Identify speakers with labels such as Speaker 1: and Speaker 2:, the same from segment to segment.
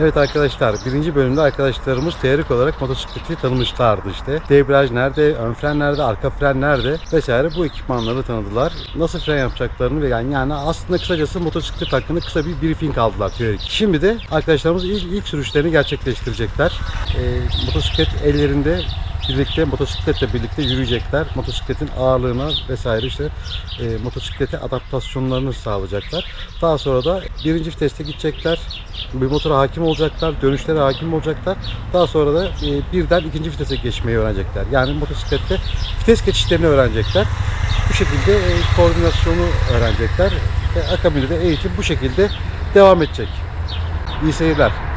Speaker 1: Evet arkadaşlar birinci bölümde arkadaşlarımız teorik olarak motosikleti tanımışlardı işte. Debriyaj nerede, ön fren nerede, arka fren nerede vesaire bu ekipmanları tanıdılar. Nasıl fren yapacaklarını ve yani, yani aslında kısacası motosiklet hakkında kısa bir briefing aldılar teorik. Şimdi de arkadaşlarımız ilk, ilk sürüşlerini gerçekleştirecekler. Ee, motosiklet ellerinde birlikte motosikletle birlikte yürüyecekler. Motosikletin ağırlığına vesaire işte e, motosiklete adaptasyonlarını sağlayacaklar. Daha sonra da birinci viteste gidecekler. Bir motora hakim olacaklar, dönüşlere hakim olacaklar. Daha sonra da e, birden ikinci vitese geçmeyi öğrenecekler. Yani motosiklette vites geçişlerini öğrenecekler. Bu şekilde e, koordinasyonu öğrenecekler. Ve akabinde de eğitim bu şekilde devam edecek. İyi seyirler.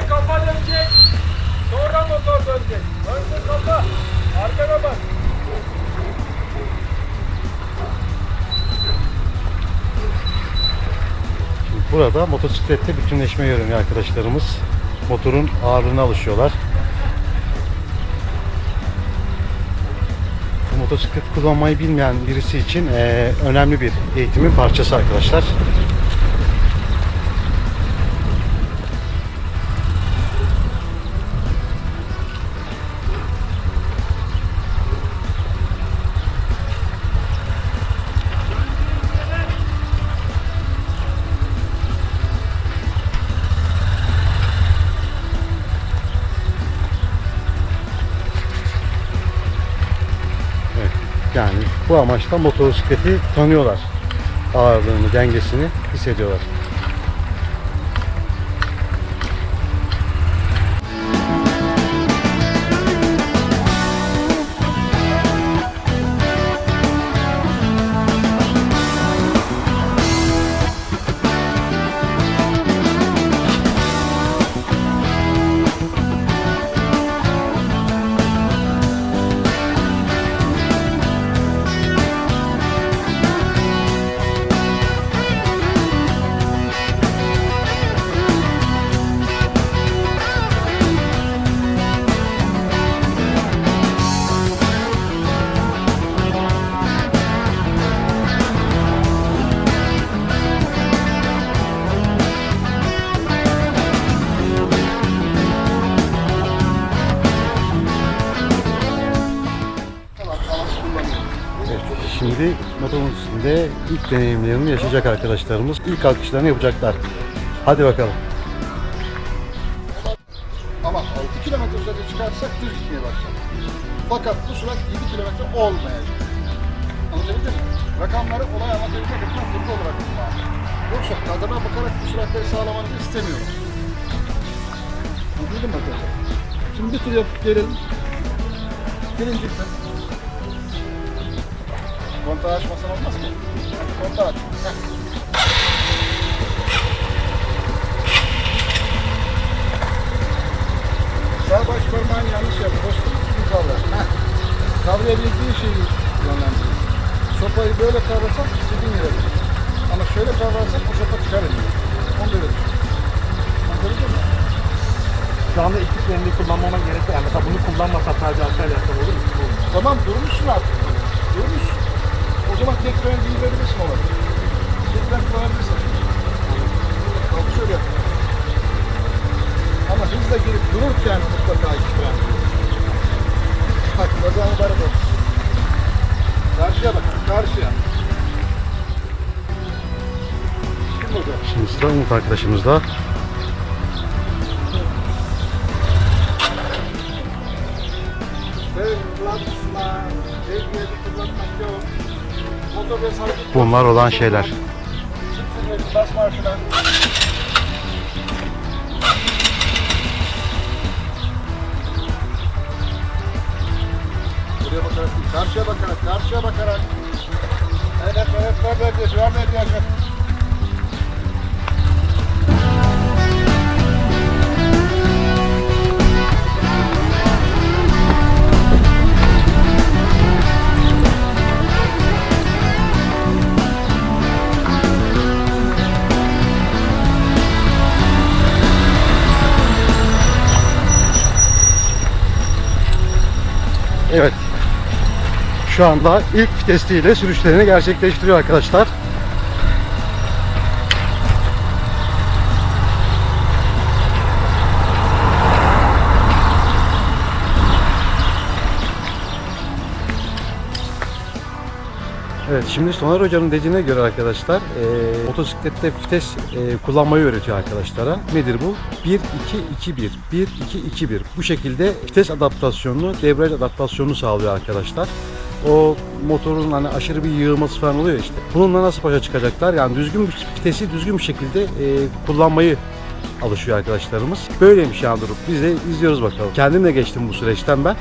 Speaker 2: Önce kafa dönecek. Sonra motor dönecek. Önce kafa. Arkana bak.
Speaker 1: Burada motosiklette bütünleşme öğreniyor arkadaşlarımız. Motorun ağırlığına alışıyorlar. Motosiklet kullanmayı bilmeyen birisi için eee, önemli bir eğitimin parçası arkadaşlar. Bu amaçla motosikleti tanıyorlar. Ağırlığını, dengesini hissediyorlar. Üstünde ilk deneyimlerini yaşayacak arkadaşlarımız. İlk alkışlarını yapacaklar. Hadi bakalım.
Speaker 3: Ama 6 kilometre üzerinde çıkarsak düz gitmeye başlar. Fakat bu sürat 7 kilometre olmayacak. Anlatabildim mi? Rakamları olay anlatabilmek için kurgu olarak kullanmak. Yoksa kadına bakarak bu süratleri sağlamanızı istemiyorum. Anlatabildim mi arkadaşlar? Şimdi bir tur yapıp gelelim. Birinci. Kontağı açmasan olmaz mı? Kontağı aç. Sağ baş parmağın yanlış yaptı. Dostum düzgün kavra. Kavrayabildiğin şeyi yönlendirin. Sopayı böyle kavrarsan istediğin yere verir. Ama şöyle kavrarsan o sopa çıkar elinden. Onu böyle düşün. Anladın mı?
Speaker 2: Şu anda iki frenini kullanmama gerek yok. Yani mesela bunu kullanmasa sadece arkayla yapsam olur mu?
Speaker 3: Tamam durmuşsun artık. Durmuşsun. O zaman tekrar giydirebilirsin ona. Tekrar kullanabilirsin. Kalkış öyle yapma. Ama hızla girip dururken mutlaka iki. Bak kazanı bari bak. Karşıya bak, karşıya.
Speaker 1: Şimdi
Speaker 3: İstanbul arkadaşımız da
Speaker 1: Bunlar olan şeyler.
Speaker 3: Buraya bakarak karşıya bakarak, karşıya bakarak. Evet, evet, ver devriyeci, ver devriyeci.
Speaker 1: Evet. Şu anda ilk vitesiyle sürüşlerini gerçekleştiriyor arkadaşlar. Evet şimdi Soner Hoca'nın dediğine göre arkadaşlar e, motosiklette vites e, kullanmayı öğretiyor arkadaşlara. Nedir bu? 1-2-2-1 1-2-2-1 bu şekilde vites adaptasyonunu, debriyaj adaptasyonunu sağlıyor arkadaşlar. O motorun hani aşırı bir yığılması falan oluyor işte. Bununla nasıl başa çıkacaklar? Yani düzgün bir vitesi düzgün bir şekilde e, kullanmayı alışıyor arkadaşlarımız. Böyleymiş yani durum. Biz de izliyoruz bakalım. Kendim de geçtim bu süreçten ben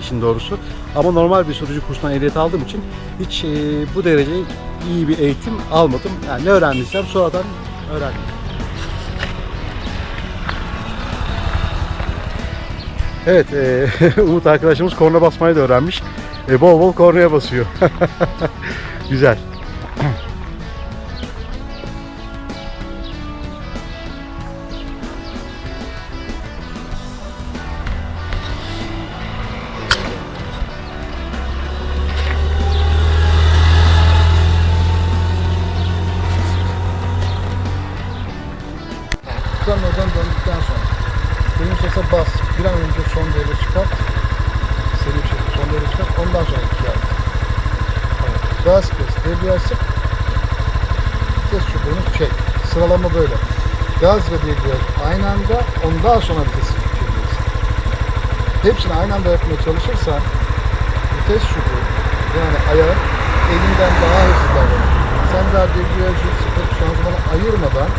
Speaker 1: işin doğrusu. Ama normal bir sürücü kursundan ehliyet aldığım için hiç e, bu derece iyi bir eğitim almadım. Yani ne öğrendiysem sonradan öğrendim. Evet, e, Umut arkadaşımız korna basmayı da öğrenmiş. E, bol bol kornaya basıyor. Güzel.
Speaker 3: Sıralama böyle. Gaz ve devriyaj aynı anda ondan sonra vitesi çekeceksin. Hepsini aynı anda yapmaya çalışırsan vites çubuğu yani ayağın elinden daha hızlı davranır. Sen daha debriyajı sıkıp şanzımanı ayırmadan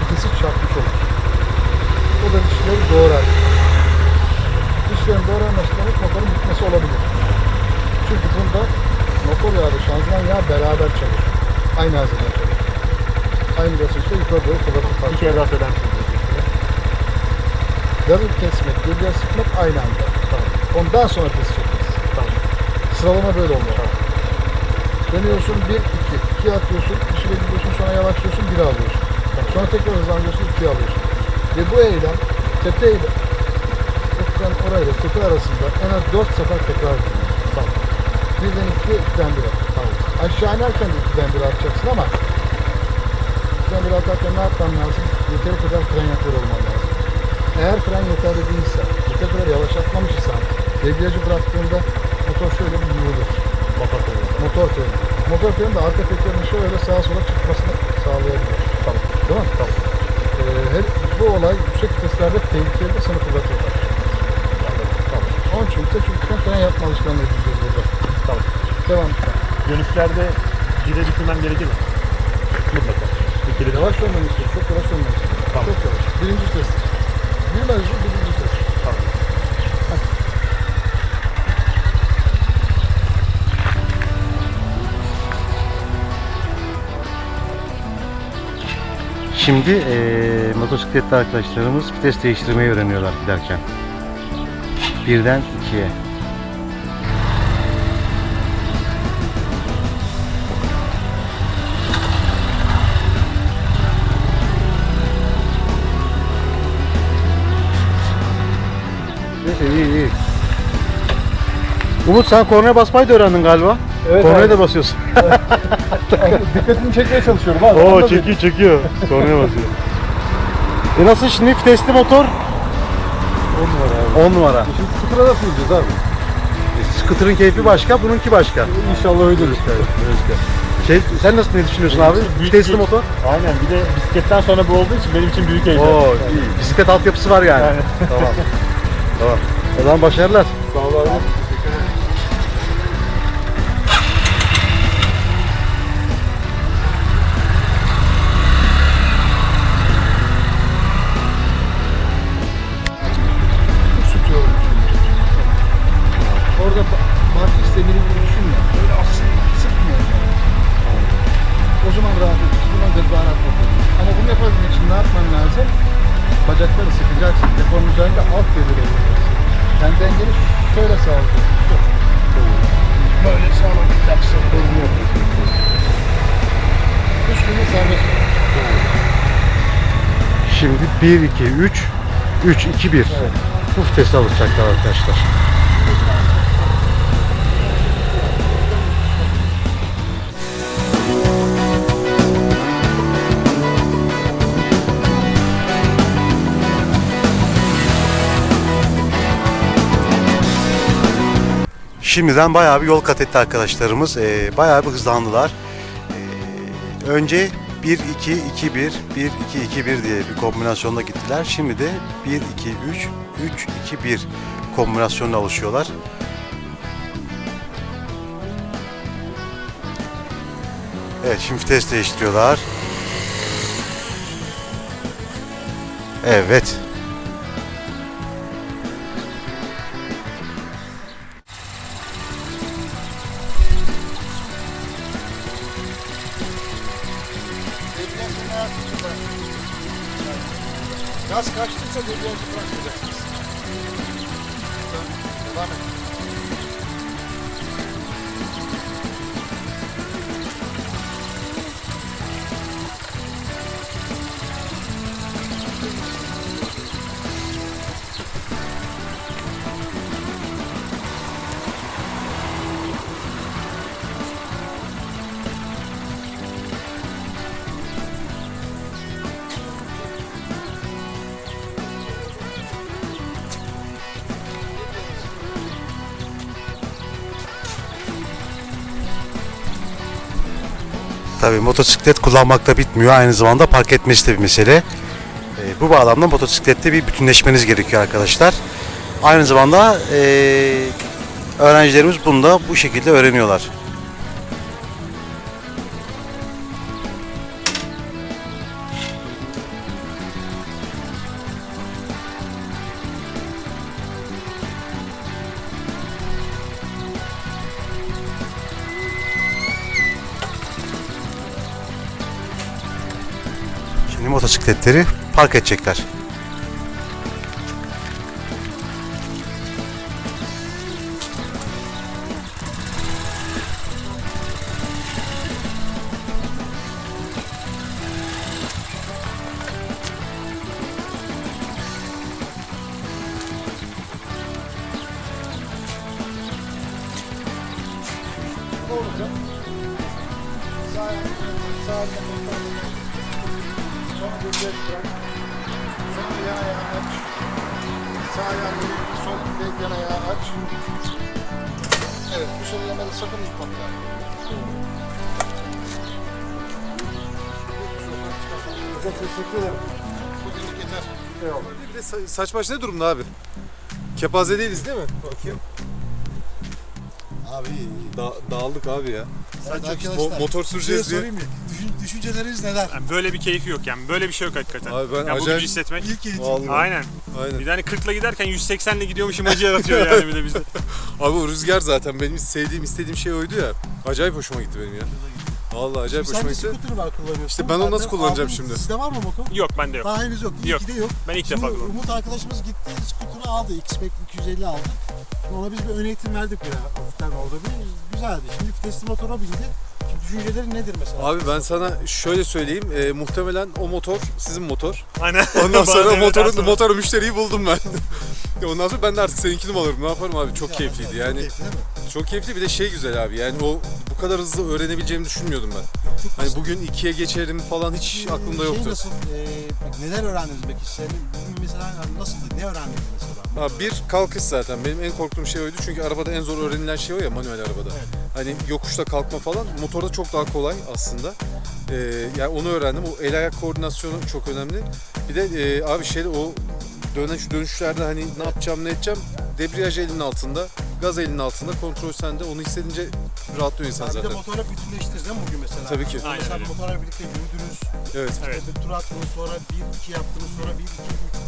Speaker 3: vitesi çarpmış olursun. O da dişleri doğrar. Dişlerin doğranması demek motorun bitmesi olabilir. Çünkü bunda motor yağı ve şanzıman yağı beraber çalışır. Aynı çalışır. Aynı basınçta yukarı doğru fırlatır.
Speaker 4: Bir kere daha söyler misiniz?
Speaker 3: Gazı kesmek, debriyaj sıkmak aynı anda. Ondan sonra test çekeriz. Sıralama böyle olmalı. Dönüyorsun 1, 2, 2 atıyorsun, dışarı gidiyorsun, sonra yavaşlıyorsun, 1 alıyorsun. Sonra tekrar hızlanıyorsun, 2 alıyorsun. Ve bu eylem tepe ile ekran orayla tepe arasında en az 4 sefer tekrar ediliyor. Tamam. Birden 2'ye, 2'den 1'e. Tamam. Aşağı inerken de 2'den 1'e atacaksın ama 2'den 1'e atarken ne yapman lazım? Yeteri kadar fren yapıyor olman lazım. Eğer fren yeterli değilse, yeteri kadar yavaşlatmamışsan, debriyajı bıraktığında motor şöyle bir yürülür.
Speaker 4: Motor koyuyor.
Speaker 3: Motor freni. Motor freni de arka tekerin şöyle sağa sola çıkmasını sağlayabilir. Tamam. Değil mi? Tamam. Ee, her, bu olay yüksek viteslerde tehlikeli de seni fırlatıyorlar. Tamam. Onun için vites yüksekten fren yapma alışkanlığı edeceğiz burada.
Speaker 4: Tamam.
Speaker 3: Devam.
Speaker 4: Dönüşlerde bire bitirmem gerekir mi? Mutlaka. İkili de var.
Speaker 3: Yavaş istiyorum. Çok yavaş istiyorum.
Speaker 4: Tamam.
Speaker 3: Çok yavaş. Birinci test. Bir mevzu birinci test.
Speaker 4: Tamam.
Speaker 1: Şimdi eee motosikletli arkadaşlarımız vites değiştirmeyi öğreniyorlar giderken. Birden ikiye. Neyse iyi iyi. Umut sen kornaya basmayı da öğrendin galiba.
Speaker 2: Evet
Speaker 1: kornaya
Speaker 2: abi.
Speaker 1: da basıyorsun.
Speaker 2: Dikkatini çekmeye çalışıyorum abi.
Speaker 1: Oo çekiyor çekiyor. Kornaya basıyor. E nasıl şimdi vitesli motor?
Speaker 3: 10 numara abi.
Speaker 1: 10 numara.
Speaker 3: Şimdi skutura nasıl bineceğiz abi?
Speaker 1: E, Scooter'ın keyfi başka, bununki başka.
Speaker 3: İnşallah öyle olur.
Speaker 1: Şey, sen nasıl ne düşünüyorsun abi?
Speaker 4: Büyük
Speaker 1: Vitesli
Speaker 4: bir-
Speaker 1: motor.
Speaker 4: Aynen bir de bisikletten sonra bu olduğu için benim için büyük heyecan.
Speaker 1: Oo, iyi. Bisiklet altyapısı var yani.
Speaker 4: Yani.
Speaker 1: tamam. O zaman başarılar.
Speaker 3: Sen dengeni şöyle sağlayacaksın. Böyle sağlayacaksın. Kolunu yapıyorsun. Üç günü serbest.
Speaker 1: Şimdi 1, 2, 3, 3, 2, 1. Bu vitesi alacaklar arkadaşlar. Şimdiden bayağı bir yol kat etti arkadaşlarımız. Ee, bayağı bir hızlandılar. Ee, önce 1 2 2 1 1 2 2 1 diye bir kombinasyonla gittiler. Şimdi de 1 2 3 3 2 1 kombinasyonla alışıyorlar. Evet şimdi vites değiştiriyorlar. Evet.
Speaker 3: Gaz kaçtıysa debriyajı bırakmayacaksınız. Devam et.
Speaker 1: Tabii motosiklet kullanmakta bitmiyor. Aynı zamanda park etmesi de bir mesele. Ee, bu bağlamda motosiklette bir bütünleşmeniz gerekiyor arkadaşlar. Aynı zamanda ee, öğrencilerimiz bunu da bu şekilde öğreniyorlar. Şimdi motosikletleri park edecekler.
Speaker 3: Çok teşekkür ederim. Bugünlük yeter. Eyvallah.
Speaker 5: Bir de sa- saç baş ne durumda abi? Kepaze değiliz değil mi? Bakayım.
Speaker 3: Abi
Speaker 5: Da- dağıldık abi ya.
Speaker 3: arkadaşlar.
Speaker 5: Mo- motor süreceğiz diye.
Speaker 3: sorayım mı? Düşün, düşünceleriniz neler?
Speaker 2: Yani böyle bir keyfi yok yani. Böyle bir şey yok hakikaten.
Speaker 5: Abi ben
Speaker 2: yani bu
Speaker 5: acayip-
Speaker 2: gücü hissetmek.
Speaker 3: İlk eğitim.
Speaker 5: Vallahi.
Speaker 2: Aynen.
Speaker 5: Aynen.
Speaker 2: Bir tane 40'la giderken 180'le gidiyormuşum acı yaratıyor yani bir de bizde.
Speaker 5: Abi o rüzgar zaten benim sevdiğim istediğim şey oydu ya. Acayip hoşuma gitti benim ya. Vallahi acayip hoşuma gitti.
Speaker 3: scooter var kullanıyorsun.
Speaker 5: İşte ben onu nasıl kullanacağım
Speaker 3: aldım.
Speaker 5: şimdi?
Speaker 3: Sizde var mı motor?
Speaker 2: Yok bende yok.
Speaker 3: Daha henüz yok. İyi
Speaker 2: Yok.
Speaker 3: ki de yok.
Speaker 2: Ben ilk
Speaker 3: Şimdi
Speaker 2: defa kullanıyorum.
Speaker 3: Umut arkadaşımız gitti, skuturu aldı. X-Spec 250 aldı. Ona biz bir ön eğitim verdik biraz hafiften orada bir. Güzeldi. Şimdi vitesli motora bindi. Şimdi düşünceleri nedir mesela?
Speaker 5: Abi ben sana şöyle söyleyeyim. e, muhtemelen o motor sizin motor.
Speaker 2: Aynen.
Speaker 5: Ondan
Speaker 2: Bana
Speaker 5: sonra
Speaker 2: demeden
Speaker 5: motoru,
Speaker 2: sonra.
Speaker 5: motoru müşteriyi buldum ben. Ondan sonra ben de artık seninkini mi alırım? Ne yaparım abi? Çok keyifliydi yani.
Speaker 3: Keyifli değil mi?
Speaker 5: Çok keyifli bir de şey güzel abi yani o bu kadar hızlı öğrenebileceğimi düşünmüyordum ben. Hani bugün ikiye geçerim falan hiç aklımda
Speaker 6: Şey
Speaker 5: yoktu.
Speaker 6: nasıl, e, neler öğrendiniz peki? Senin bugün mesela nasıldı? Ne öğrendiniz mesela?
Speaker 5: Ha, bir kalkış zaten. Benim en korktuğum şey oydu. Çünkü arabada en zor öğrenilen şey o ya manuel arabada. Hani yokuşta kalkma falan. Motorda çok daha kolay aslında. Ee, yani onu öğrendim. O el ayak koordinasyonu çok önemli. Bir de e, abi şey o dönüş dönüşlerde hani ne yapacağım ne edeceğim. Debriyaj elinin altında, gaz elinin altında, kontrol sende. Onu hissedince rahatlıyor insan
Speaker 6: Bir de
Speaker 5: zaten.
Speaker 6: motorla bütünleştiniz değil mi bugün mesela?
Speaker 5: Tabii ki.
Speaker 6: Mesela
Speaker 4: Aynen öyle.
Speaker 6: motorla birlikte yürüdünüz.
Speaker 5: Evet.
Speaker 4: Evet.
Speaker 6: Bir tur attınız sonra 1-2 yaptınız sonra 1-2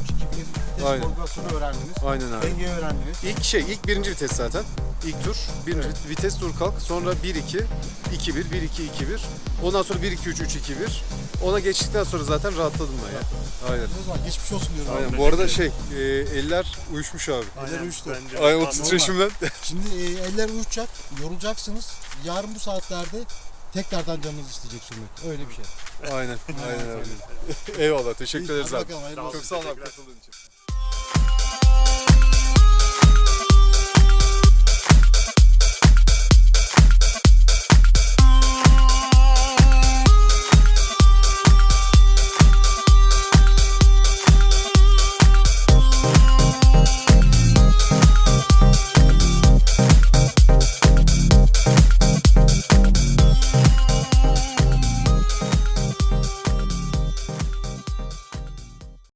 Speaker 6: 3 2 1 vites
Speaker 5: Aynen.
Speaker 6: koordinasyonu öğrendiniz.
Speaker 5: Aynen abi.
Speaker 6: Dengeyi öğrendiniz.
Speaker 5: İlk şey, ilk birinci vites zaten. İlk tur, birinci vit- vites dur kalk. Sonra 1-2, 2-1, 1-2-2-1. Ondan sonra 1-2-3-3-2-1. Ona geçtikten sonra zaten rahatladım ben ya. Aynen.
Speaker 6: Geçmiş olsun diyorum.
Speaker 5: Aynen. Bu arada şey, e, eller uyuşmuş abi.
Speaker 6: Eller uçtu.
Speaker 4: Bence
Speaker 5: Ay o titreşimden.
Speaker 6: Şimdi e, eller uçacak, yorulacaksınız. Yarın bu saatlerde tekrardan canınız isteyecek sürmek. Öyle bir şey.
Speaker 5: Aynen. Aynen abi. Eyvallah. Teşekkür ederiz abi.
Speaker 6: bakalım, hayırlı olsun.
Speaker 5: Çok sağ ol abi katıldığın için.